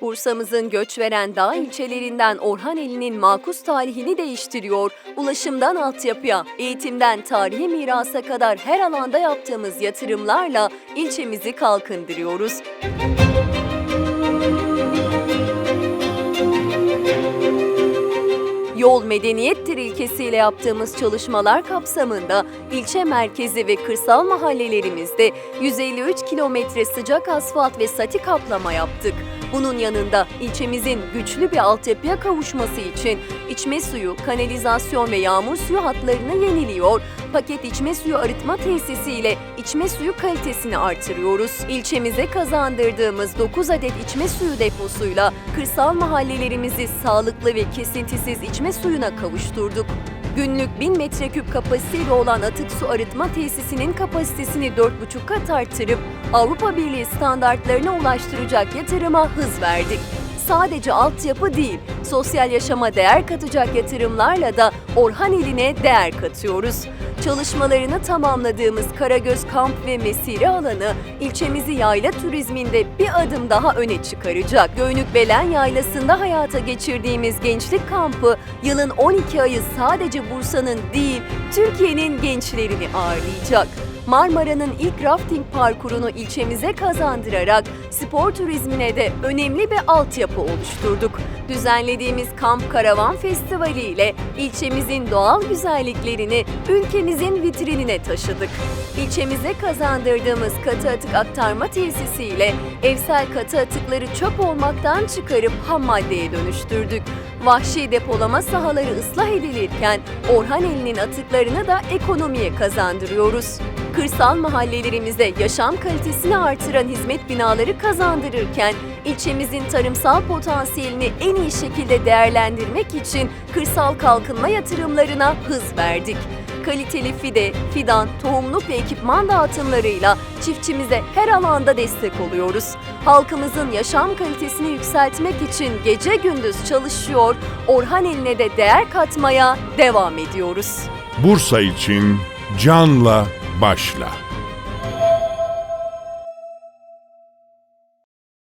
Bursa'mızın göç veren dağ ilçelerinden Orhaneli'nin makus talihini değiştiriyor. Ulaşımdan altyapıya, eğitimden tarihi mirasa kadar her alanda yaptığımız yatırımlarla ilçemizi kalkındırıyoruz. Yol medeniyettir ilkesiyle yaptığımız çalışmalar kapsamında ilçe merkezi ve kırsal mahallelerimizde 153 kilometre sıcak asfalt ve sati kaplama yaptık. Bunun yanında ilçemizin güçlü bir altyapıya kavuşması için içme suyu, kanalizasyon ve yağmur suyu hatlarını yeniliyor, paket içme suyu arıtma tesisi ile içme suyu kalitesini artırıyoruz. İlçemize kazandırdığımız 9 adet içme suyu deposuyla kırsal mahallelerimizi sağlıklı ve kesintisiz içme suyuna kavuşturduk. Günlük 1000 metreküp kapasiteli olan atık su arıtma tesisinin kapasitesini 4,5 kat arttırıp Avrupa Birliği standartlarına ulaştıracak yatırıma hız verdik. Sadece altyapı değil, sosyal yaşama değer katacak yatırımlarla da Orhan eline değer katıyoruz. Çalışmalarını tamamladığımız Karagöz Kamp ve Mesire alanı ilçemizi yayla turizminde bir adım daha öne çıkaracak. Göynük Belen Yaylası'nda hayata geçirdiğimiz gençlik kampı yılın 12 ayı sadece Bursa'nın değil, Türkiye'nin gençlerini ağırlayacak. Marmara'nın ilk rafting parkurunu ilçemize kazandırarak spor turizmine de önemli bir altyapı oluşturduk. Düzenlediğimiz Kamp Karavan Festivali ile ilçemizin doğal güzelliklerini ülkemizin vitrinine taşıdık. İlçemize kazandırdığımız katı atık aktarma tesisi ile evsel katı atıkları çöp olmaktan çıkarıp ham maddeye dönüştürdük. Vahşi depolama sahaları ıslah edilirken Orhaneli'nin atıklarını da ekonomiye kazandırıyoruz. Kırsal mahallelerimize yaşam kalitesini artıran hizmet binaları kazandırırken ilçemizin tarımsal potansiyelini en iyi şekilde değerlendirmek için kırsal kalkınma yatırımlarına hız verdik. Kaliteli fide, fidan, tohumluk ve ekipman dağıtımlarıyla çiftçimize her alanda destek oluyoruz. Halkımızın yaşam kalitesini yükseltmek için gece gündüz çalışıyor, Orhan eline de değer katmaya devam ediyoruz. Bursa için canla başla.